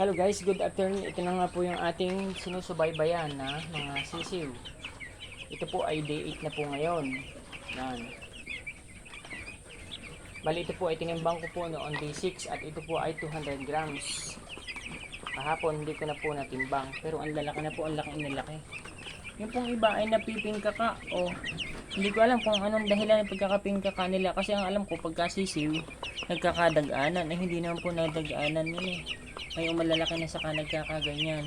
Hello guys, good afternoon. Ito na nga po yung ating sinusubaybayan na mga sisiw. Ito po ay day 8 na po ngayon. Yan. Bali ito po ay tinimbang ko po noon day 6 at ito po ay 200 grams. Kahapon hindi ko na po natimbang pero ang lalaki na po, ang laki na laki. Yung pong iba ay napipingkaka o hindi ko alam kung anong dahilan ng pagkakapingkaka nila kasi ang alam ko pagka sisiw nagkakadag-anan ay hindi naman po nadag-anan yun eh. Ay, oh, malalaki na saka nagkakaganyan.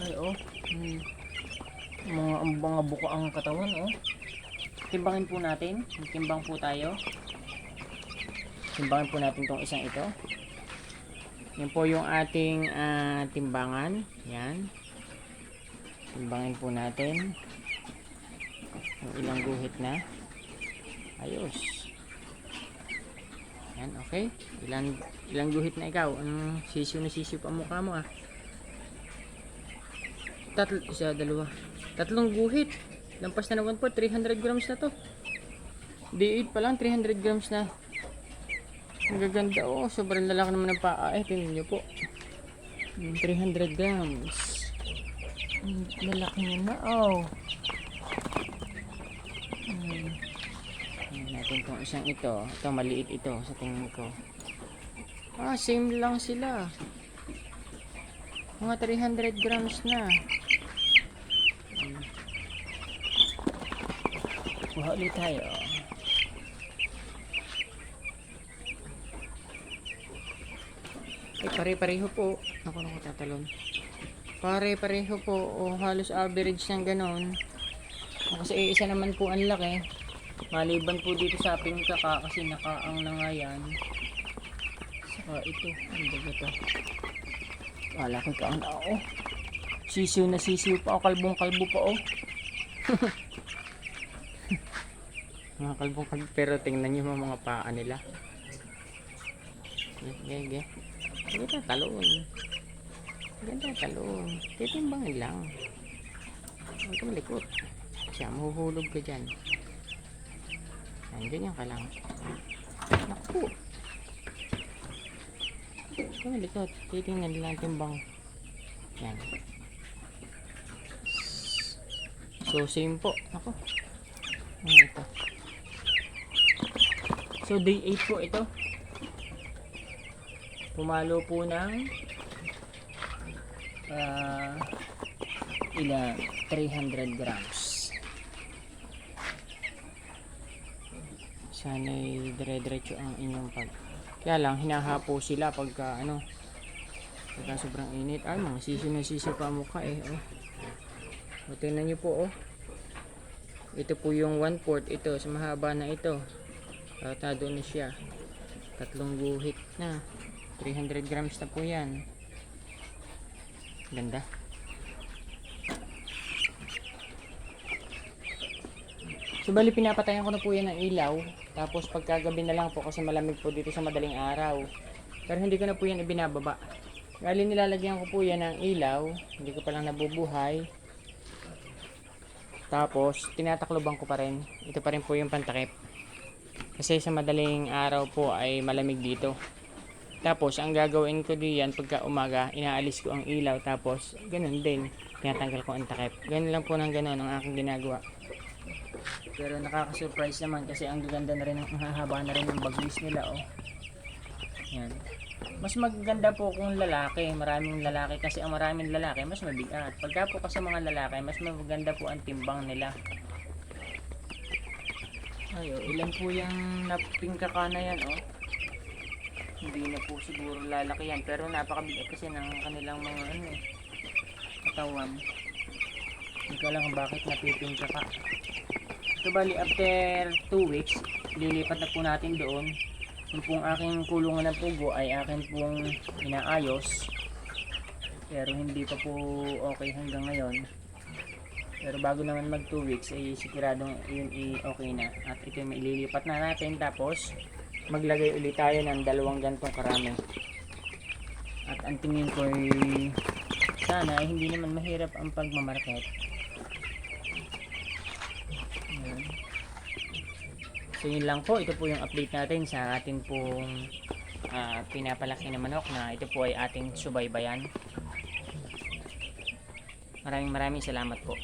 Ay, oh. Hmm. Mga, mga buko ang katawan, oh. Timbangin po natin. Timbang po tayo. Timbangin po natin tong isang ito. Yan po yung ating ah, timbangan. Yan. Timbangin po natin. Ilang guhit na. Ayos. Yan, okay. Ilan ilang guhit na ikaw? Ang sisiw na sisiw pa mukha mo ah. Tatlo, isa, dalawa. Tatlong guhit. Lampas na naman po, 300 grams na to. D8 pa lang, 300 grams na. Ang gaganda oh, sobrang lalaki naman ng paa. Eh, tingnan nyo po. Mm, 300 grams. Lalaki na oh. Hmm. Tingnan natin kung isang ito. Ito, maliit ito sa tingin ko. Ah, same lang sila. Mga 300 grams na. Hmm. Kuha ulit tayo. Ay, pare-pareho po. Ako na ko tatalon. Pare-pareho po. O halos average ng ganon. O, Kasi isa naman po ang laki. Maliban po dito sa pingkaka kasi nakaang na nga yan. Saka ito. Ano ba ito? Ah, laki ka ang tao. Sisiw na sisiw pa. O, kalbong kalbo pa oh. mga kalbong kalbo. Pero tingnan nyo mga, mga paa nila. Ge, ge. Ganda talon. Ganda talon. Titimbangin lang. Huwag ka malikot. Siya, mahuhulog ka dyan. Yan, ganyan ka lang. Naku. Huwag ka malikot. Titingnan lang timbang. Yan. So, same po. Ako. Ano ito? So, day 8 po ito. Pumalo po ng ah ilan 300 grams. Sana'y dire-diretso ang inyong pag... Kaya lang, hinahapo sila pagka ano, pagka sobrang init. Ay, mga sisi na sisi pa mukha eh. Oh. O, nyo po oh. Ito po yung 1 fourth ito, sa mahaba na ito. Tratado na siya. Tatlong guhit na. 300 grams na po yan. Ganda. So bali pinapatayan ko na po yan ng ilaw. Tapos pagkagabi na lang po kasi malamig po dito sa madaling araw. Pero hindi ko na po yan ibinababa. Bali nilalagyan ko po yan ng ilaw. Hindi ko pa lang nabubuhay. Tapos tinatakloban ko pa rin. Ito pa rin po yung pantakip. Kasi sa madaling araw po ay malamig dito. Tapos, ang gagawin ko diyan pagka umaga, inaalis ko ang ilaw. Tapos, ganun din. Tinatanggal ko ang takip. Ganun lang po ng ganun ang aking ginagawa. Pero nakaka-surprise naman kasi ang gaganda na rin, ang hahaba na rin ng bagwis nila, oh. Yan. Mas maganda po kung lalaki. Maraming lalaki kasi ang maraming lalaki mas mabigat. Pagka po kasi mga lalaki, mas maganda po ang timbang nila. Ayo, ilan po yung napingkaka na yan, oh hindi na po siguro lalaki yan pero napakabigat kasi ng kanilang mga ano eh katawan. Hindi ko alam bakit napipinta ka so bali after 2 weeks lilipat na po natin doon. Yung pong aking kulungan ng pugo ay akin pong inaayos. Pero hindi pa po okay hanggang ngayon. Pero bago naman mag 2 weeks ay siguradong yun i okay na. At ito yung ililipat na natin tapos maglagay ulit tayo ng dalawang gantong karami at ang tingin ko ay sana ay hindi naman mahirap ang pagmamarket Ayan. so yun lang po ito po yung update natin sa atin pong ah, pinapalaki na manok na ito po ay ating subaybayan. Maraming maraming salamat po.